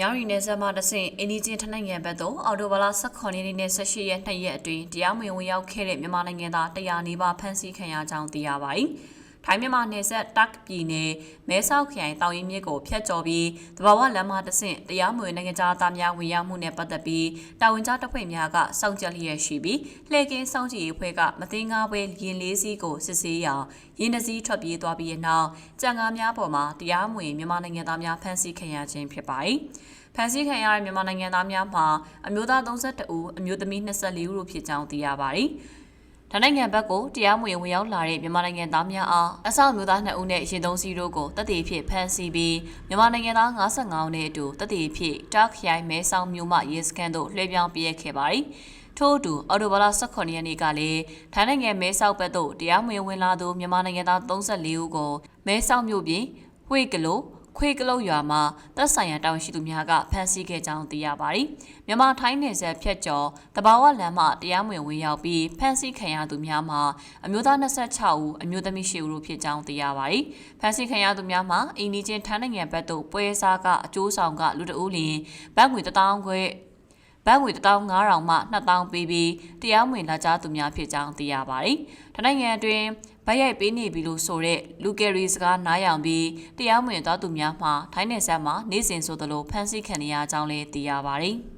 မြောက်ရီနယ်စပ်မှတဆင့်အင်းဒီချင်းထနိုင်ငံဘက်သို့အော်တိုဘလာ18ရက်နေ့နဲ့18ရက်2ရက်အတွင်းတရားမဝင်ဝင်ရောက်ခဲ့တဲ့မြန်မာနိုင်ငံသား100နီးပါးဖမ်းဆီးခံရကြောင်းသိရပါတယ်။ ထိုင်းမြန်မာနယ်စပ်တက်ပြည်နယ်မဲဆောက်ခရိုင်တောင်ရင်မြစ်ကိုဖျက်ကျော်ပြီးတဘာဝလမ်းမတဆင့်တရားမဝင်နိုင်ငံသားများဝင်ရောက်မှုနဲ့ပတ်သက်ပြီးတာဝန်ကျတပ်ဖွဲ့များကစောင့်ကြပ်လျက်ရှိပြီးလှည့်ကင်းစောင့်ကြည့်ရေးအဖွဲ့ကမသိငါပွဲရင်လေးစီးကိုစစ်ဆေးရာရင်းနှစီးထွက်ပြေးသွားပြီးတဲ့နောက်ကြံကားများပေါ်မှာတရားမဝင်မြန်မာနိုင်ငံသားများဖမ်းဆီးခံရခြင်းဖြစ်ပါတယ်။ဖမ်းဆီးခံရတဲ့မြန်မာနိုင်ငံသားများမှာအမျိုးသား32ဦးအမျိုးသမီး24ဦးတို့ဖြစ်ကြောင်းသိရပါတယ်။။ ဒါနိုင်ငံဘက်ကိုတရားမဝင်ဝင်ရောက်လာတဲ့မြန်မာနိုင်ငံသားများအားအဆောက်မျိုးသား2ဦးနဲ့ရင်သုံးစီးတို့ကိုတပ်တည်ဖြစ်ဖမ်းဆီးပြီးမြန်မာနိုင်ငံသား55ဦးနဲ့အတူတပ်တည်ဖြစ်တာခရိုင်မဲဆောက်မြို့မှရဲစခန်းသို့လွှဲပြောင်းပေးခဲ့ပါတယ်။ထို့အတူအော်တိုဘာလ18ရက်နေ့ကလည်းထိုင်းနိုင်ငံမဲဆောက်ဘက်သို့တရားမဝင်ဝင်လာသူမြန်မာနိုင်ငံသား34ဦးကိုမဲဆောက်မြို့ပြင်ဝှေ့ကလို ခွေကလုတ်ရွာမှာတပ်ဆိုင်ရာတာဝန်ရှိသူများကဖမ်းဆီးခဲ့ကြောင်းသိရပါတယ်။မြန်မာထိုင်းနယ်စပ်ဖြတ်ကျော်တဘာဝလမ်းမှတရားမဝင်ဝင်ရောက်ပြီးဖမ်းဆီးခံရသူများမှာအမျိုးသား26ဦးအမျိုးသမီး10ဦးတို့ဖြစ်ကြောင်းသိရပါတယ်။ဖမ်းဆီးခံရသူများမှာအင်းဒီချင်းထိုင်းနိုင်ငံဘက်သို့ပွဲစားကအကျိုးဆောင်ကလူတအူးလျင်ဘတ်ငွေ1000ခွဲ ဘတ်ငွေ15000မှ2000ပေးပြီးတရားမဝင်လာကြသူများဖြစ်ကြောင်းသိရပါတယ်။ထိုင်းနိုင်ငံအတွင်းဗတ်ရိုက်ပေးနေပြီလို့ဆိုတဲ့လူကယ်ရီစကားနားယောင်ပြီးတရားမဝင်သွားသူများမှာထိုင်းနယ်စပ်မှာနေစဉ်ဆိုသလိုဖမ်းဆီးခံရကြောင်းလည်းသိရပါတယ်။